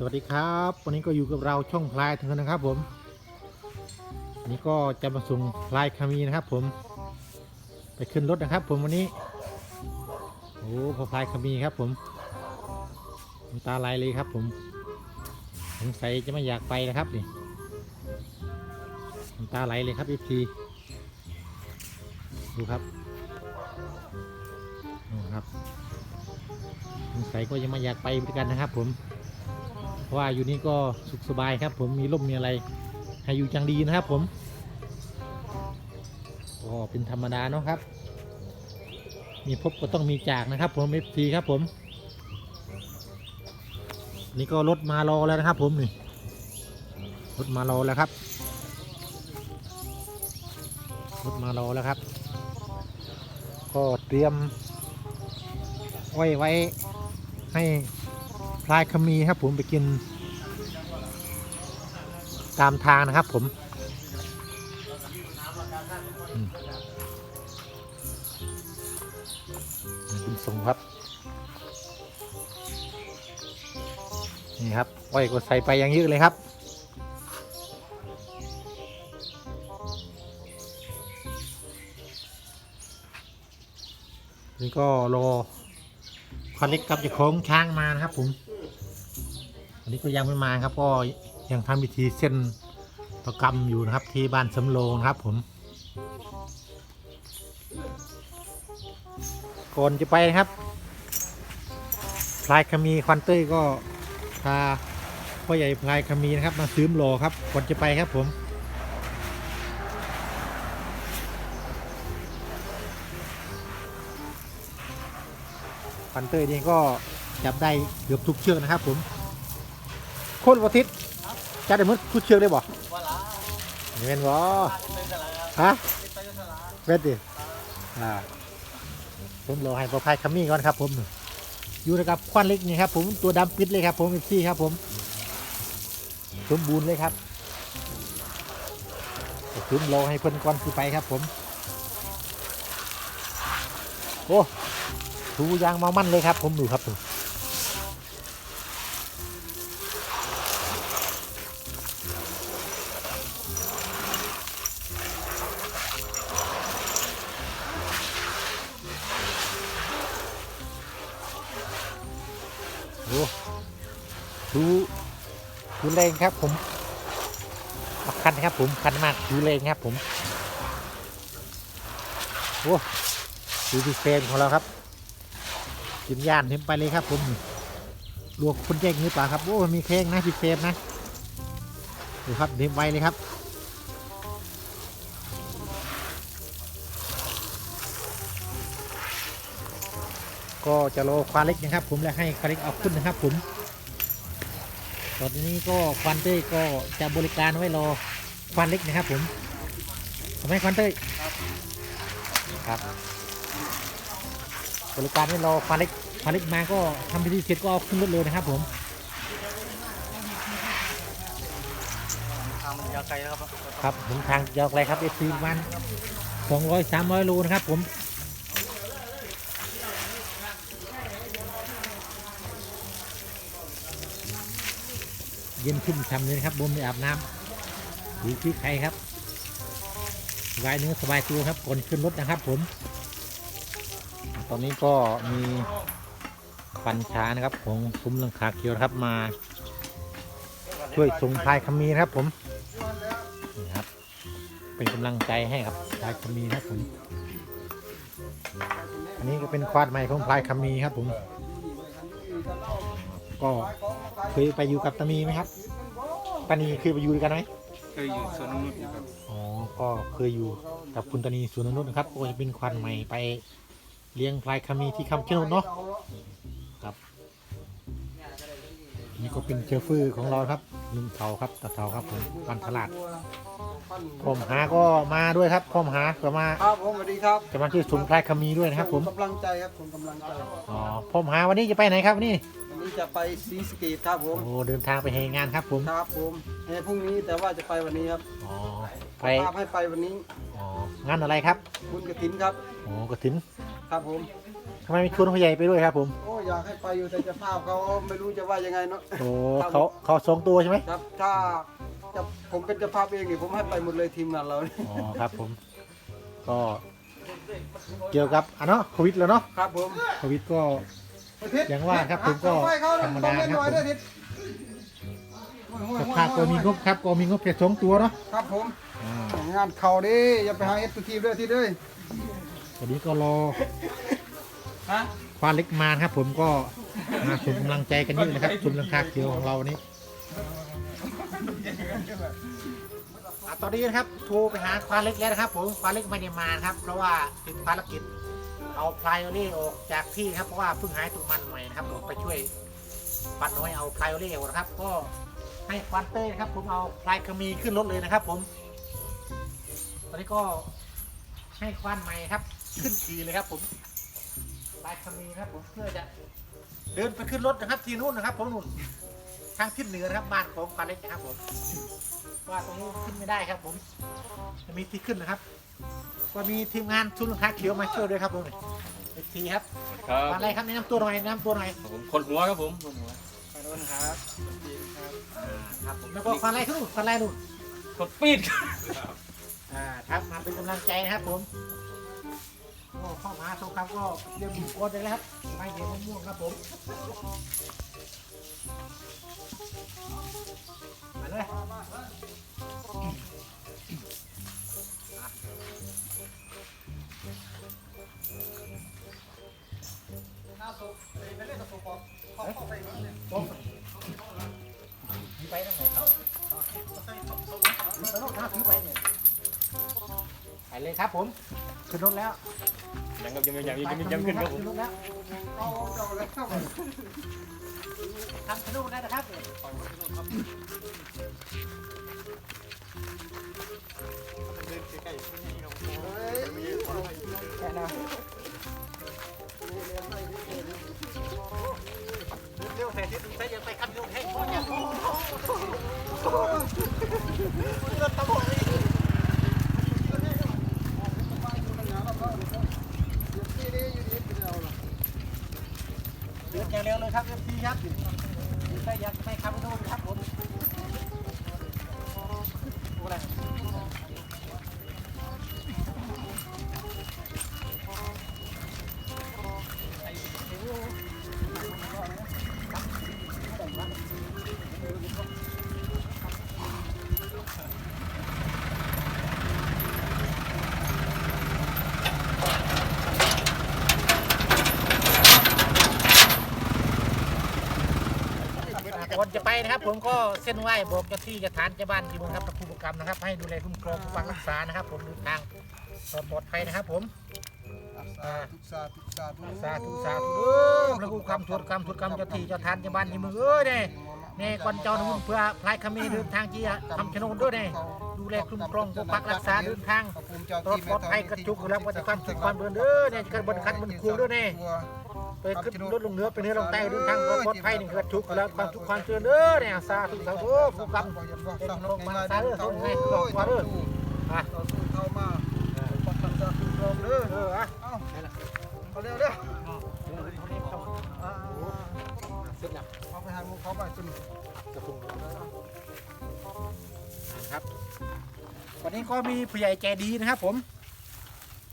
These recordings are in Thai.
สวัสดีครับ วันนี้ก็อยู่กับเราช่องพลายถึงนะครับผมวันนี้ก็จะมาส่งพลายคามีนะครับ ผม ไปขึ้นรถนะครับ ผมวันนี้โอ้พอพลายคามีครับ ผมตาไหลเลยครับ ผมสงสัยจะไม่อยากไปนะครับนี่ตาไหลเลยครับอีพีดูครับดูครับสงสัยก็ยังไม่อยากไปเหมือนกันนะครับ ผม เพราะว่าอยู่นี่ก็สุขสบายครับ ผมมีร่มมีอะไร ให้อยู่จังดีนะครับผมก็เป็นธรรมดาเนาะครับ มีพบก็ต้องมีจากนะครับ ผมเอฟซีครับผม นี่ก็รถมารอแล้วนะครับ ผมนี่รถมารอแล้วครับรถมารอแล้วครับ ก็เตรียมไว้ไว้ให้ ลายขมีครับผมไปกิน ตามทางนะครับผมคุณส่งครับ นี่ครับอ้อยก็ใส่ไปอย่างเยอะเลยครับนี่ก็รอควันเล็กกับจ้าของช้างมานะครับผม อันนี้ก็ยังไม่มาครับ ก็ยังทำพิธีเส้นประกรรมอยู่นะครับ ที่บ้านสำโรงนะครับ ผมก่อนจะไปนะครับพลายคามีควันเต้ยก็พาพ่อใหญ่พลายคามีนะครับ มาซื้อมโลครับก่อนจะไปครับผมควันเต้ยนี่ก็จับได้เกือบทุกเชือกนะครับผม โคตรวัติศจับได้หมดทุกเชือกเลยบ่ว่เห็นบ่ฮะเป็นไปสละเวทดิอ่าผมรอให้ประพายคัมมี่ก่อนครับ ผม อยู่นะครับควันเล็กนี่ครับ ผมตัวดำปิดเลยครับ ผมอีกที่ครับ ผมสมบูรณ์เลยครับผมรอให้เพิ่นก่อนคือไปครับ ผม โอ้ถูยางมามั่นเลยครับ ผมดูครับผม ดูแรงครับผมคันครับผมคันมากดูแรงครับผมโอ้ดูที่เฟรมของเราครับกินย่านเห็นไปเลยครับผมลวกคนแย่งหรือเปล่าครับโอ้มีแข้งนะพี่เฟรมนะดูครับเห็นไวเลยครับก็จะรอควาเล็กนะครับผมและให้ควาเล็กเอาขึ้นนะครับผม ตอนนี้ก็ควานเต้ยก็จะบริการไว้รอควานเล็กนะครับผมทำไมควานเต้ยครับบริการไม่รอควานเล็กควานเล็กมาก็ทำพิธีเสร็จก็เอาขึ้นรถเลยนะครับผมทางมันยาวไกลนะครับ ครับผมทางยาวไกลครับเอฟซีประมาณสองร้อยสามร้อยโลนะครับผม ย็นขึ้นช่ำเลยนะครับบนไปอาบน้ำดูที่ใครครับสบายเนื้อสบายตัวครับก่อนขึ้นรถนะครับผม ตอนนี้ก็มีปัญชานะครับของซุ้มหลังคาเขียวครับมา ช่วยส่งพายคำมีครับผมนี่ครับ เป็นกำลังใจให้กับพลายคำมีนะครับผมอันนี้ก็เป็นควาดใหม่ของพลายคำมีครับผม ก็ ยไปอยู่กับตามีไหมครับปานีเคยไปอยู่ด้วยกันไหมเคยอยู่สวนนงนุษย์ครับอ๋อก็เคยอยู่กับคุณตานีสวนนนุษย์นะครับก็จะเป็นควานใหม่ไปเลี้ยงพลายคำมีที่คำชะโนดเนาะครับนี่ก็เป็นเชฟฟือของเราครับลุงเทาครับตาเทาครับผมวันตลาดผมหาก็มาด้วยครับผมหาก็มาครับผมสวัสดีครับจะมาช่วยส่งพลายคำมีด้วยนะครับผมกำลังใจครับผมกำลังใจอ๋อผมหาวันนี้จะไปไหนครับวันนี้ วันนี้จะไปซีสะเกตครับผมโอ้เดินทางไปให้งานครับผมครับผมในพรุ่งนี้แต่ว่าจะไปวันนี้ครับอ๋อไปภาพให้ไปวันนี้อ๋องานอะไรครับบุญกระถินครับโอ้กระถินครับผมทำไมไม่ชวนผู้ใหญ่ไปด้วยครับ ผม โอ้อยากให้ไปอยู่แต่เจะภาพเขาไม่รู้จะว่ายังไงเนาะโอ้เขาเขาทรงตัวใช่ไหมครับถ้าจะผมเป็นเจ้าภาพเองนี่ผมให้ไปหมดเลยทีมงานเรานี่อ๋อครับผม ก็เกี่ยวกับอะเนาะโควิดแล้วเนาะครับผมโควิดก็ อย่างว่าครับผมก็ธรรมดาครับผมสภาพก็มีงบครับก็มีงบแค่สองตัวเนาะครับผมอ่างานเข่าดิอย่าไปหาเอสทีมด้วยที่ด้วยวันนี้ก็รอฮะควานเล็กมานะครับ ผมก็มาส่งกำลังใจกันเยอะนะครับชุมลังคาเขียวของเราวันนี้อะตอนนี้นะครับโทรไปหาควานเล็กแล้วนะครับ ผมควานเล็กไม่ได้มานะครับ เพราะว่าติดภารกิจ เอาพลายโอเล่ออกจากที่ครับเพราะว่าเพิ่งหายตัวมันใหม่นะครับผมไปช่วยปัดน้อยเอาพลายโอเล่ออกนะครับ ก็ให้ควานเต้นะครับ ผมเอาพลายกระมีขึ้นรถเลยนะครับ ผม ตอนนี้ก็ให้ควานใหม่ครับ ขึ้นขี่เลยครับ ผมพลายกระมีครับ ผมเพื่อจะเดินไปขึ้นรถนะครับที่นู่นนะครับ ผมนู่นทางทิศเหนือนะครับบ้านของควานเล็กนะครับผมว่าตรงนี้ขึ้นไม่ได้ครับ ผมจะมีที่ขึ้นนะครับ ก็มีทีมงานชุนค้าเขียวมาช่วยด้วยครับผมเอทีครับครับมาอะไรครับแนะนำตัวหน่อยแนะนำตัวหน่อยผมคนหัวครับผมคนหัวไปโดนครับอ่าครับผมแล้วก็ฟันอะไรขึ้นนู่นฟันอะไรนู่นคนปีดอ่าครับมาเป็นกำลังใจนะครับผมก็เข้ามาโชว์ครับก็เรียมบุกกดเลยนะครับไม่เห็นมะม่วงครับผม ครับผมขึ้นรถแล้วยังกับยังไม่ยังยังยังยังขึ้นครับผมขึ้นรถแล้วเอาเอาแล้วครับทำขนมได้นะครับแค่นั้น เร็วเลยครับเอฟซีครับใส่ยังไปคำโน้นครับผมโอ้อะไร นจะไปนะครับ ผมก็เส้นไหว้บอกเจ้าที่เจะฐานเจ้าบ้านที่เมืองครับตะคูปกรรมนะครับ ให้ดูแลคุ้มครองปกปักรักษานะครับ ผมเดินทางปลอดภัยนะครับ ผมสาธุสาธุสาธุสาธุสาธุเออพระกูกรรมทวดกรรมทวดกรรมเจ้าที่เจ้าฐานเจ้าบ้านที่เมืองเอ้ยเนี่ย เนี่ยก่อนเจ้าหนุ่มเพื่อพลายขมีเดินทางที่ทำชะโนดด้วยเนี่ยดูแลคุ้มครองปกปักรักษาเดินทางรถปลอดภัยกระจุกแล้วปฏิความสุขความเดินเด้อเนี่ยจะเกิดบนคันบนคูด้วยเนี่ยไปขึ้นรถลงเหนือไปเหนือลงใต้เดินทางปลอดภัยนี่กระจุกแล้วความสุขความเจริญเด้อเนี่ยสาธุสาธุผู้กรรมเป็นโลกมาสาธุทุกไงหลอกมาเด้ออะต่อสู้เข้ามาปักปักสาธุรองเด้อเอออะเอ้าเอาเร็วเด้อ เสร็จแล้วเอาไปหาหมูเขาไปจนกระทุงครับ วันนี้ก็มีผู้ใหญ่ใจดีนะครับผม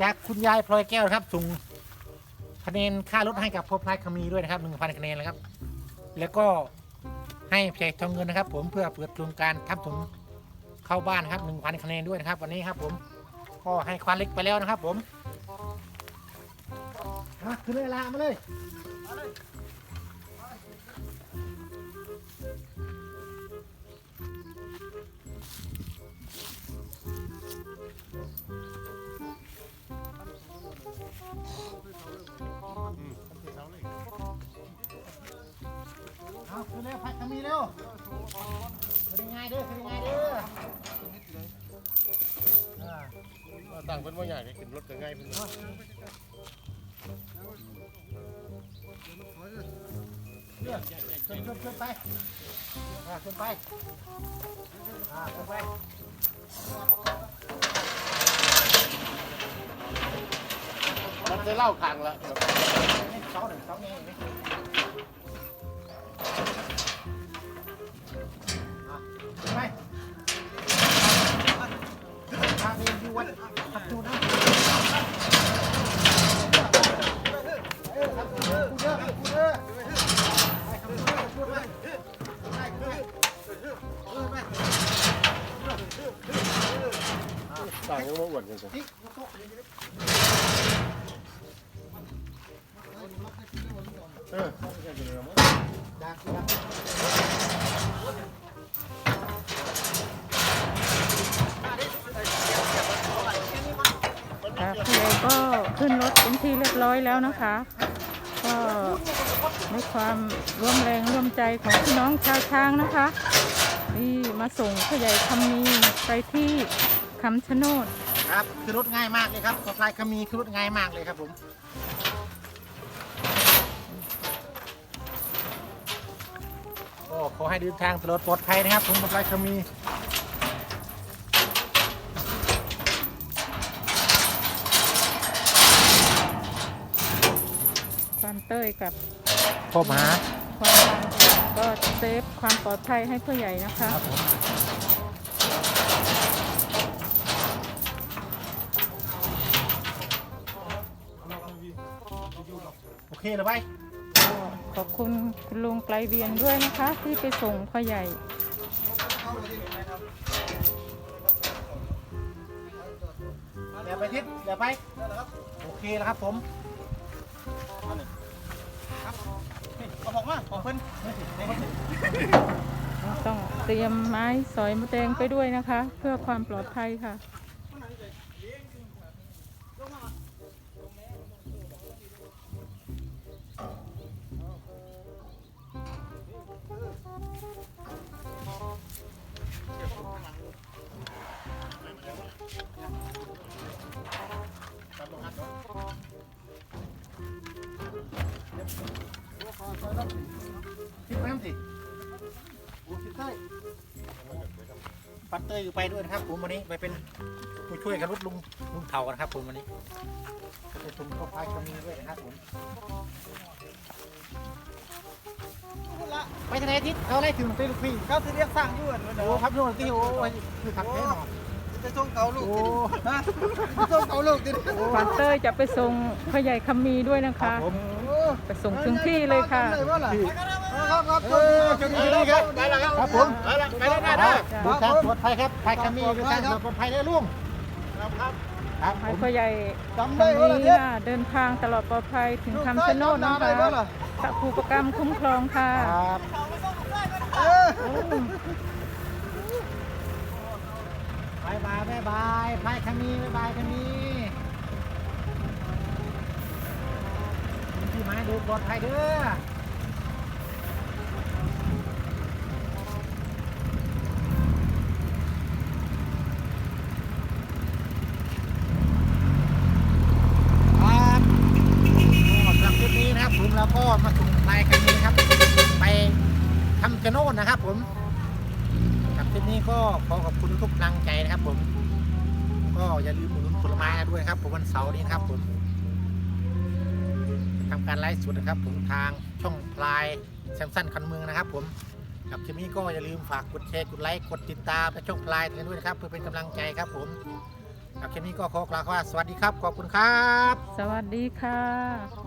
จากคุณยายพลอยแก้วนะครับส่งคะแนนค่ารถให้กับพ่อพลายคมีด้วยนะครับหนึ่งพันคะแนนแล้วครับ แล้วก็ให้ผู้ใหญ่ทองเงินนะครับ ผมเพื่อเปิดโครงการทำถนนเข้าบ้านนะครับหนึ่งพันคะแนนด้วยนะครับ วันนี้ครับผมก็ให้ควานเล็กไปแล้วนะครับ ผมมาขึ้นเลยลามาเลย เอาขึ้นเร็วพัดขมีเร็วเป็นยังไงเด้อเป็นยังไงเด้ออ่าต่างเป็นว่าใหญ่ขึ้นรถก็ง่ายเป็นเลืองขึ้นขึ้นขึ้นไปอ่าขึ้นไปอ่าขึ้นไป มันจะเล่าคางละ ร้อยแล้วนะคะ ก็ด้ความร่วมแรงร่วมใจของพี่น้องชาวช้างนะคะที่มาส่งผู้ใหญ่คำมีไปที่คำชะโนดครับคือรถง่ายมากเลยครับสปายคามีคือรถง่ายมากเลยครับผมก็ขอให้เดินทางตลอดปลอดภัยนะครับผมสปายคามี ความ เต้ยกับพ่อหมาความบางก็เซฟความปลอดภัยให้ผู้ใหญ่นะคะครับผมโอเคเลยไปก็ขอบคุณคุณลุงไกลเวียนด้วยนะคะ ที่ไปส่งพ่อใหญ่ เดี๋ยวไปทิศเดี๋ยวไป โอเคแล้วครับผม ออกมาของเพิ่นต้องเตรียมไม้สอยมะแดงไปด้วยนะคะ เพื่อความปลอดภัยค่ะ ทิศไปน้ำสิโอ้ทิศใต้ปัตเตอร์อยู่ไปด้วยนะครับผมวันนี้ไปเป็นผู้ช่วยกับรถลุงลุงเถากันครับผมวันนี้จะไปชมพ่อพายคำมีด้วยนะครับผมไปทางไหนทิศเขาไล่ถึงไปลูกพี่เขาที่เรียกสร้างอยู่อันนั้นโอ้ครับโน่นที่โอ้ยคือขับแน่นอนจะส่งเกาลูกโอ้ฮะจะส่งเกาลูกดิควานเต้ยจะไปส่งพ่อใหญ่คำมีด้วยนะครัคะบผม ไปส่งถึงที่เลยค่ะ ครับครับครับได้แล้วครับไปละไปละได้ดูทางปลอดภัยครับพายคามีดูทางปลอดภัยเลยลุงครับครับครับผมพ่อใหญ่จำได้ว่ามีละเนี่ยค่ะเดินทางตลอดปลอดภัยถึงคำชะโนดนะคะพระครูประกรรมคุ้มครองค่ะครับบายบายบายบายพายคามีบายบายคามี ดูปลอดภัยเด้อครับหรับคลิปนี้นะครับผมแล้วก็มาส่งพายคามีนะครับ ไปทำกระโนดนะครับ ผมครับคลิปนี้ก็ขอขอบคุณทุกกำลังใจนะครับ ผม ก็อย่าลืมอุดหนุนผลไม้ด้วยครับผมวันเสาร์นี้ครับผม ทำการไลฟ์สดนะครับ ผมทางช่องพลายแซมสันคันเมืองนะครับ ผมกับคลิปนี้ก็อย่าลืมฝากกดแชร์กดไลค์กดติดตามและช่องพลายกันด้วยนะครับ เพื่อเป็นกำลังใจครับ ผมกับคลิปนี้ก็ขอกล่าวว่าสวัสดีครับขอบคุณครับ สวัสดีค่ะ